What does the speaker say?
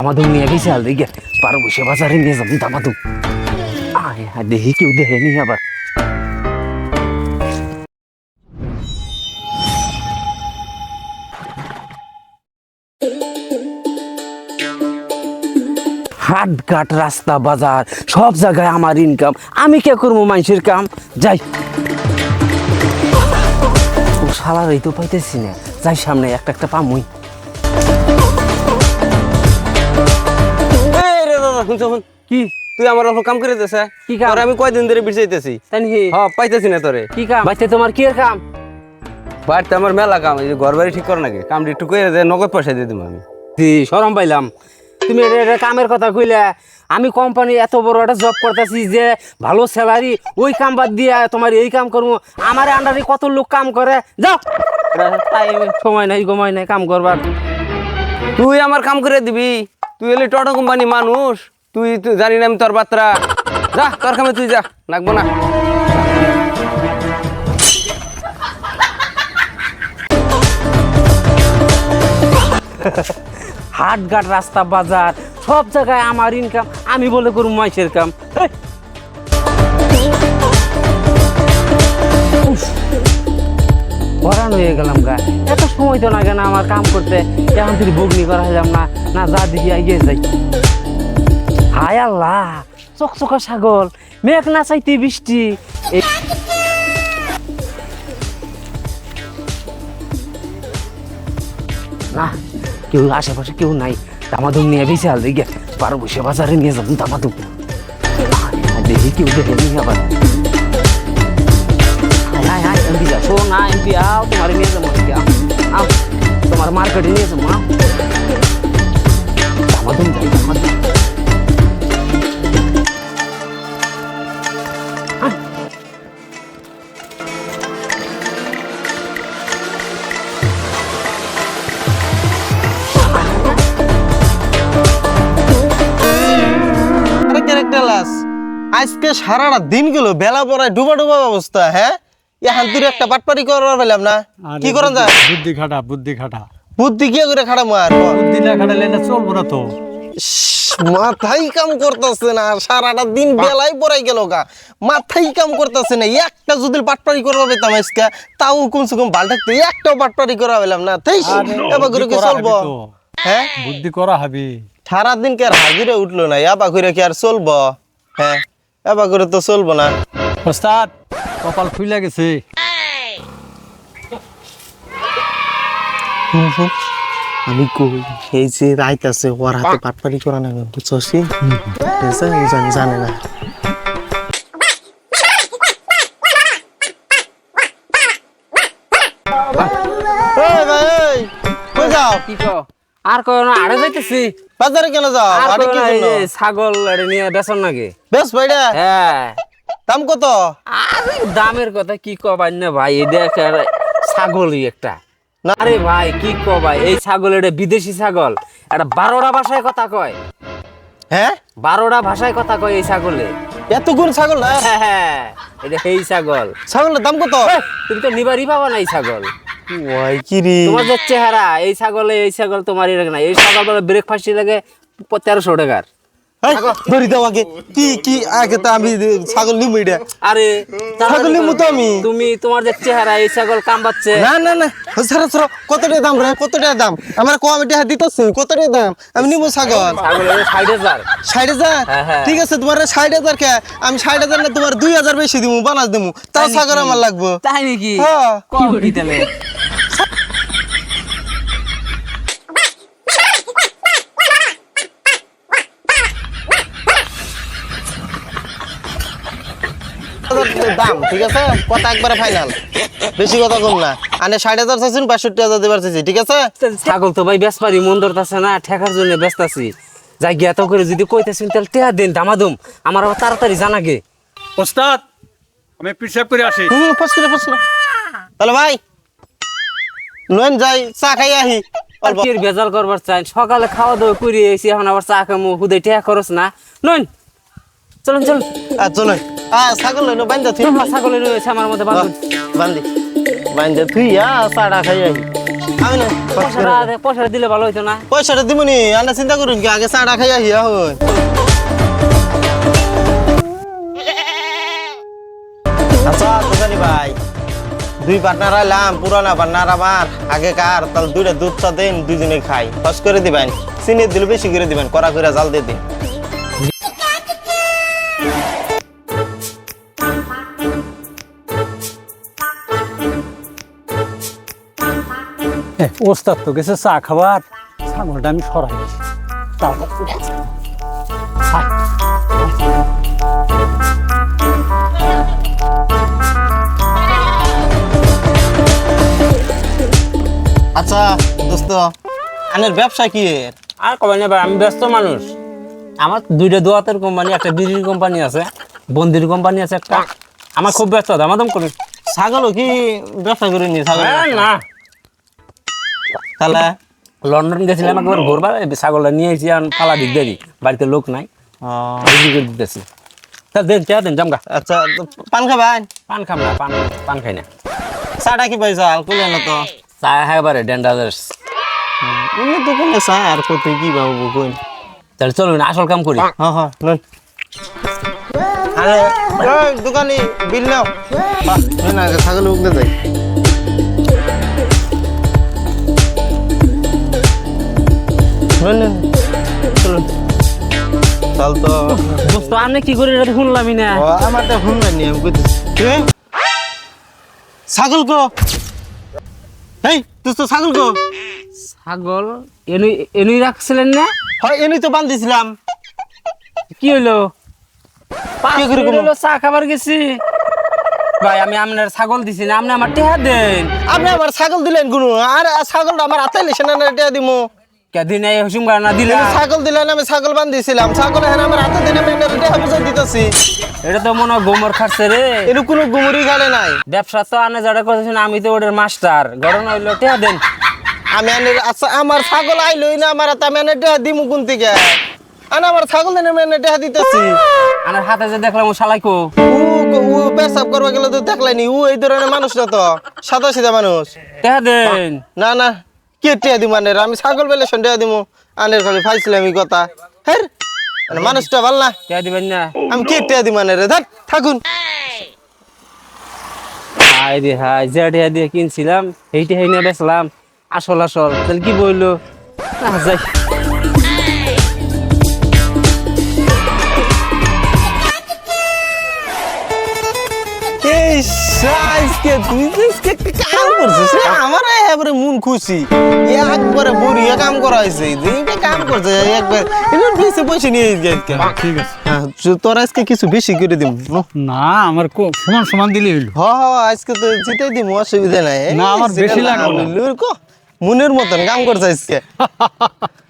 আমাদের নিয়ে গেছে হাল দেখে পারো বসে বাজারে নিয়ে যাব দামাদু। আয় আয়, দেখি কেউ দেখেনি আবার। হাটঘাট রাস্তা বাজার সব জায়গায় আমার ইনকাম আমি কে করব মানুষের কাম? যাই। ও শালার এই তো পাইতেছি না। যাই সামনে একটা একটা পামুই। কি? তুই আমার অল্প কাম করে দেছে কি কাম? আমি কয়দিন ধরে তাই হ্যাঁ পাইতেছি না তোরে। কি কাম? বাইতে তোমার কি কাম? বাড়িতে আমার মেলা কাম এই ঘর বাড়ি ঠিক কর নাকি? কামটি একটু করে দে নগদ পয়সা দিয়ে দিব আমি। জি শরম পাইলাম। তুমি এটা কামের কথা কইলে। আমি কোম্পানি এত বড় একটা জব করতেছি যে ভালো স্যালারি ওই কাম বাদ দিয়ে তোমার এই কাম করব। আমার আন্ডারে কত লোক কাম করে? যাও। তাই সময় নাই সময় নাই কাম করবার। তুই আমার কাম করে দিবি। তুই এলি টোটো কোম্পানি মানুষ। তুই তুই জানি না আমি তোর বাত্রা যা তোর কামে তুই যা নাকবো না। হাটঘাট, রাস্তা বাজার, সব জায়গায় আমার ইনকাম আমি বলে করব মাইসের কাম। পরান হয়ে গেলাম গা। এত সময় তো লাগে না আমার কাম করতে। এখন তুই বগনি করা হলাম না না যা দেখি এগিয়ে যাই। হায় আল্লাহ, চকচকা ছাগল মেঘ না চাইতে বৃষ্টি। না কেউ, আশেপাশে কেউ নাই। দামাদুম নিয়ে বেশি হাল দেখে। পারো বসে বাজারে নিয়ে যাব দামাদুম দেখি কেউ দেখে নি আবার হায় হায়, এমপি যা শোন না, এমপি, আও, তোমার নিয়ে যাব আও তোমার মার্কেটে নিয়ে যাব দামাদুম দামাদুম আজকে সারাটা দিন গেল বেলা পড়ায় ডুবা ডুবা অবস্থা হ্যাঁ? এখন তুই একটা বাটপারি করার পেলাম না। কি করেন যায়? বুদ্ধি খাটা বুদ্ধি খাটা। বুদ্ধি কি করে খাড়া মার বুদ্ধি না খাটালে না চলবো না তো। মাথাই কাম করতেছে না সারাটা দিন বেলাই পড়াই গেল গা। মাথাই কাম করতেছে না একটা যদি বাটপারি করা পেতাম আজকে তাও কমসে কম ভালো থাকতো একটাও বাটপারি করা না। তাই এবার করে কি চলবো? হ্যাঁ? বুদ্ধি করা হবি। সারাদিন কি আর হাজিরে উঠল না এবার করে কি আর চলবো? হ্যাঁ? এবার করে তো চলবো না। ওস্তাদ কপাল খুলে গেছে। আমি কই এই যে রাইত আছে ওর হাতে পাটপাড়ি করা না বুঝছস কি জানি জানে না। এই ভাই এই কই যাও? কি কো আর কয় না আরে যাইতেছি। বাজারে কেন যাও? আরে কি জন্য? ছাগল আরে নিয়ে বেচন নাকি? বেশ ভাইডা। হ্যাঁ। দাম কত? আরে দামের কথা কি কবাই না ভাই এটা একটা ছাগলই একটা। আরে ভাই কি কবাই এই ছাগল এটা বিদেশি ছাগল। এটা বারোটা ভাষায় কথা কয়। হ্যাঁ? বারোটা ভাষায় কথা কয় এই ছাগলে। এত গুণ ছাগল না? হ্যাঁ হ্যাঁ এটা এই ছাগল। ছাগলের দাম কত? তুমি তো নিবারই পাবা না এই ছাগল। রে? তোমার চেহারা, এই ছাগলে, এই ছাগল তোমারই লাগে না। এই ছাগল বলে ব্রেকফাস্ট লাগে তেরোশো টাকার। ধরি দাও আগে। কি কি আগে তো আমি ছাগল নিবো এটা। আরে ছাগল নিবো তো আমি। তুমি তোমার যে চেহারা এই ছাগল কামবাচ্ছে না না না সারা সারা কত টাকা দাম রে? কত টাকা দাম? আমার কম টাকা দিতেছে কত টাকা দাম? আমি নিবো ছাগল। ষাট হাজার। ষাট হাজার? হ্যাঁ, হ্যাঁ। ঠিক আছে তোমার ষাট হাজার কে? আমি ষাট হাজার না তোমার দুই হাজার বেশি দিবো বানাস দিবো তাও ছাগল আমার লাগবো। তাই নাকি? হ্যাঁ। কম কি দাম ঠিক আছে? কথা একবারে ফাইনাল বেশি কথা কম না। আনে ষাট হাজার চাইছেন বাষট্টি হাজার দেবার চাইছি ঠিক আছে? ছাগল তো ভাই ব্যস্ত পারি মন ধরতেছে না ঠেকার জন্য ব্যস্ত আছি যাই গিয়া করে যদি কইতেছেন তাহলে টেহা দিন দামাদুম। আমার আবার তাড়াতাড়ি জানাগে ওস্তাদ আমি পিসাব করে আসি। হুম ফস করে ফস করে। তাহলে ভাই নন যাই চা খাই আহি। কি বেজাল করবার চাই। সকালে খাওয়া দাওয়া করে এসে এখন আবার চা খামু হুদে টেহা খরচ না। নন চলুন চলুন। আর চলো আ ছাগল লইনো বাইন্দা তুই ছাগলের রয়েছে আমার মধ্যে বান্ধি। তুই আ সাড়া খাই আই। আমি না পয়সাটা দিলে ভালো হইতো না। পয়সাটা দিমুনি চিন্তা করুন কি আগে সাড়া খাই আহিয়া হই আচ্ছা দোকানি ভাই? দুই পার্টনার আইলাম পুরানা পার্টনার আমার আগে কার তাহলে দুইটা দুধ চা দেন দুজনে খাই। ফস করে দিবেন চিনি দিলে বেশি করে দিবেন কড়া করে জাল দিয়ে দিন। ওস্তাদ তো গেছে চা খাবার। ছাগলটা আমি সরাই তারপর আচ্ছা দোস্ত আনের ব্যবসা কি? আর কবে নেবার? আমি ব্যস্ত মানুষ। আমার দুইটা দোয়াতের কোম্পানি একটা বিড়ির কোম্পানি আছে বন্দির কোম্পানি আছে একটা। আমার খুব ব্যস্ত দামাদাম করি। ছাগলও কি ব্যবসা করে নি ছাগল না। তাহলে লন্ডন গেছিলাম একবার ঘুরবার ছাগলটা নিয়ে এসেছি আর পালা দিক দেরি বাড়িতে লোক নাই। বিক্রি করে দিতেছি। তা দেন চা দেন জামগা আচ্ছা পান খাবেন পান খাম না পান পান খাই না। চাটা কি পয়সা? কুলে না তো। চা একেবারে ডেন্ডাজার্স উনি তো কোনে চা আর কত কি বাবু কোন তাহলে চলুন আসল কাম করি। হ্যাঁ হ্যাঁ লন আরে দোকানি বিল নাও। আগে ছাগল উগলে যাই। চলুন। তাল তো দোস্ত আপনি কি করে এটা শুনলামই না? আমারটা ফোন নাই আমি কইতেছি। ছাগল কো? এই তুই ছাগল কো? ছাগল? এনুই এনুই রাখছিলেন না? হয় এনেই তো বান্ধিছিলাম। কি হইল? কি করে কি হইল চা খাবার গেছি। ভাই আমি আপনার ছাগল দিছি না আপনি আমার টেহা দেন। আপনি আমার ছাগল দিলেন কোনো? আর ছাগলটা আমার হাতে লিখে না দিমু? কেদিন এই হুসুম না দিলে কিন্তু ছাগল দিলেন আমি ছাগল বান্ধিছিলাম। ছাগল এখন আমার হাতে দিলে আমি এটা বুঝাই দিতেছি। এটা তো মনে গোমর খাচ্ছে রে। এর কোনো গুমুরি গালে নাই। ব্যবসা তো আনে যারা করতেছেন আমি তো ওদের মাস্টার। ঘটনা হইল টেহা দেন। আমি আনের আচ্ছা আমার ছাগল আইলই না আমার হাতে আমি এটা দিমু কোন থেকে আনা আমার ছাগল দিনে আমি এনে দিতেছি। আমার হাতে যে দেখলাম ও শালাইকো ও ও পেশাব করবা গেলে তো দেখলাইনি ও এই ধরনের মানুষ না তো সাদা সিধা মানুষ। টেহা দেন। না না কে টিয়া দিমু আনের? আমি ছাগল বেলে সন্ধ্যা দিমু। আনের ঘরে ফাইছিলাম এই কথা। হের? মানে মানুষটা ভালো না? টেহা দিবেন না। আমি কে টিয়া দিম আনের ধর থাকুন। হাই রে হাই যে টেহা দিয়ে কিনছিলাম এইটা হেনে বেচলাম। আসল আসল। তাহলে কি বলল? যাই। এই আজকে তুই আজকে একটা কাম করছিস? রে আমার এবারে মন খুশি। একবারে বড়িয়া কাম করা হয়েছে। এইটা কাম করছে একবার এটা বেশি পয়সা নিয়ে আজকে। ঠিক আছে। হ্যাঁ, তোর আজকে কিছু বেশি করে না? আমার কো- সমান সমান দিলে হইল। হ হ আজকে তো দিম অসুবিধা নাই। না, আমার বেশি লাগবে মনের মতন কাম করছে আজকে।